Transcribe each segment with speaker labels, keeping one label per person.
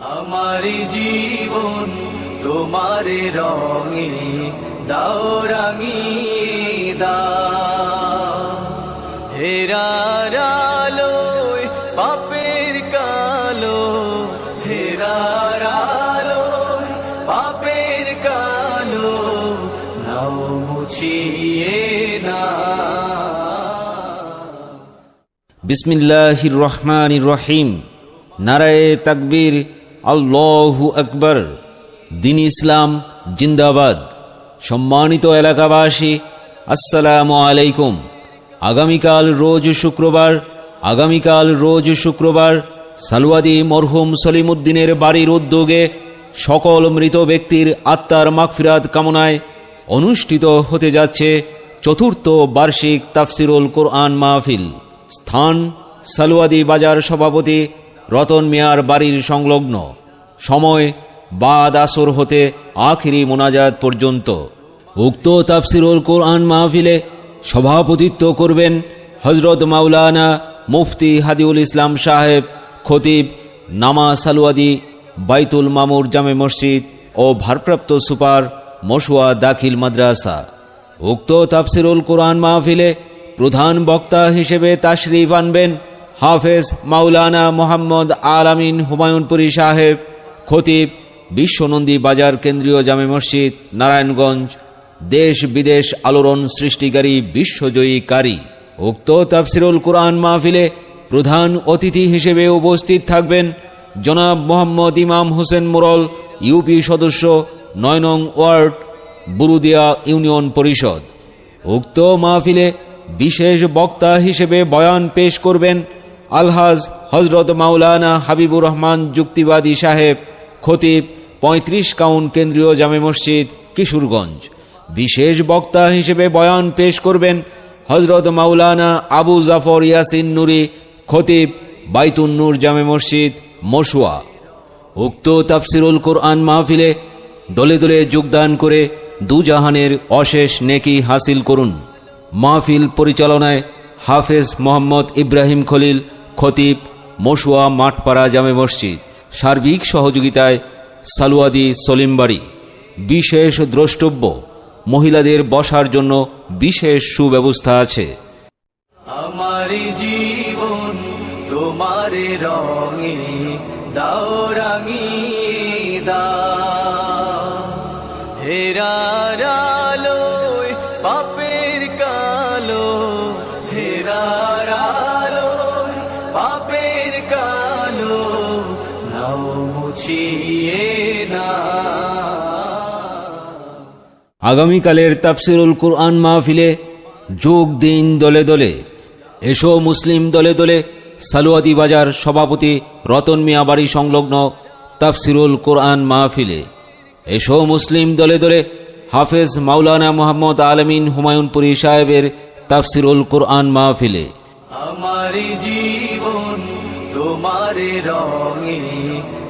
Speaker 1: আমারি জীবন তোমার রঙে দাও দা হেরার আলোয়, পাপের কালো। হেরার আলোয়, পাপের কালো। নাও, মুছিয়ে না।
Speaker 2: বিসমিল্লাহির রহমানির রহিম। নারায়ে তাকবীর আল্লাহু আকবর। দিন ইসলাম, জিন্দাবাদ। সম্মানিত এলাকাবাসী, আসসালামু আলাইকুম। আগামীকাল রোজ শুক্রবার, আগামীকাল রোজ শুক্রবার সালওয়াদি মরহুম সলিমুদ্দিনের বাড়ির উদ্যোগে সকল মৃত ব্যক্তির আত্মার মাগফিরাত কামনায় অনুষ্ঠিত হতে যাচ্ছে চতুর্থ বার্ষিক তাফসিরুল কোরআন মাহফিল। স্থান সালুয়াদি বাজার সভাপতি রতন মিয়ার বাড়ির সংলগ্ন। সময় বাদ আসর হতে আখিরি মোনাজাত পর্যন্ত। উক্ত তাফসিরুল কোরআন মাহফিলে সভাপতিত্ব করবেন হজরত মাওলানা মুফতি হাদিউল ইসলাম সাহেব, খতিব নামা সালুয়াদি বাইতুল মামুর জামে মসজিদ ও ভারপ্রাপ্ত সুপার মশুয়া দাখিল মাদ্রাসা। উক্ত তাফসিরুল কোরআন মাহফিলে প্রধান বক্তা হিসেবে তাশরিফ আনবেন হাফেজ মাওলানা মোহাম্মদ আলামিন হুমায়ুনপুরী সাহেব, খতিব বিশ্বনন্দী বাজার কেন্দ্রীয় জামে মসজিদ, নারায়ণগঞ্জ, দেশ বিদেশ আলোড়ন সৃষ্টিকারী বিশ্বজয়ী কারি। উক্ত তাফসিরুল কোরআন মাহফিলে প্রধান অতিথি হিসেবে উপস্থিত থাকবেন জনাব মোহাম্মদ ইমাম হোসেন মোরল, ইউপি সদস্য, নয় নং ওয়ার্ড, বুরুদিয়া ইউনিয়ন পরিষদ। উক্ত মাহফিলে বিশেষ বক্তা হিসেবে বয়ান পেশ করবেন আলহাজ হজরত মাওলানা হাবিবুর রহমান যুক্তিবাদী সাহেব, খতিব, পঁয়ত্রিশ কাউন কেন্দ্রীয় জামে মসজিদ, কিশোরগঞ্জ। বিশেষ বক্তা হিসেবে বয়ান পেশ করবেন হজরত মাওলানা আবু জাফর ইয়াসিন নুরি, খতিব বাইতুন নূর জামে মসজিদ, মশুয়া। উক্ত তাফসিরুল কোরআন মাহফিলে দলে দলে যোগদান করে দুজাহানের অশেষ নেকি হাসিল করুন। মাহফিল পরিচালনায় হাফেজ মোহাম্মদ ইব্রাহিম খলিল খতিব, মশুয়া, মাঠপাড়া জামে মসজিদ, সার্বিক সহযোগিতায় সালুয়াদি সলিমবাড়ি। বিশেষ দ্রষ্টব্য, মহিলাদের বসার জন্য বিশেষ সুব্যবস্থা আছে।
Speaker 1: দাও। নাও মুছিয়ে না।
Speaker 2: আগামীকালের তাফসিরুল কুরআন মাহফিলে যোগ দিন দলে দলে। এসো মুসলিম দলে দলে সালুয়াদি বাজার সভাপতি রতন মিয়া বাড়ি সংলগ্ন তাফসিরুল কোরআন মাহফিলে। এসো মুসলিম দলে দলে হাফেজ মাওলানা মোহাম্মদ আলমিন হুমায়ুনপুরী সাহেবের তাফসিরুল কোরআন মাহফিলে।
Speaker 1: আমার জীবন তোমার রঙে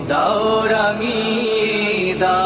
Speaker 1: দাও রাঙিয়ে দা।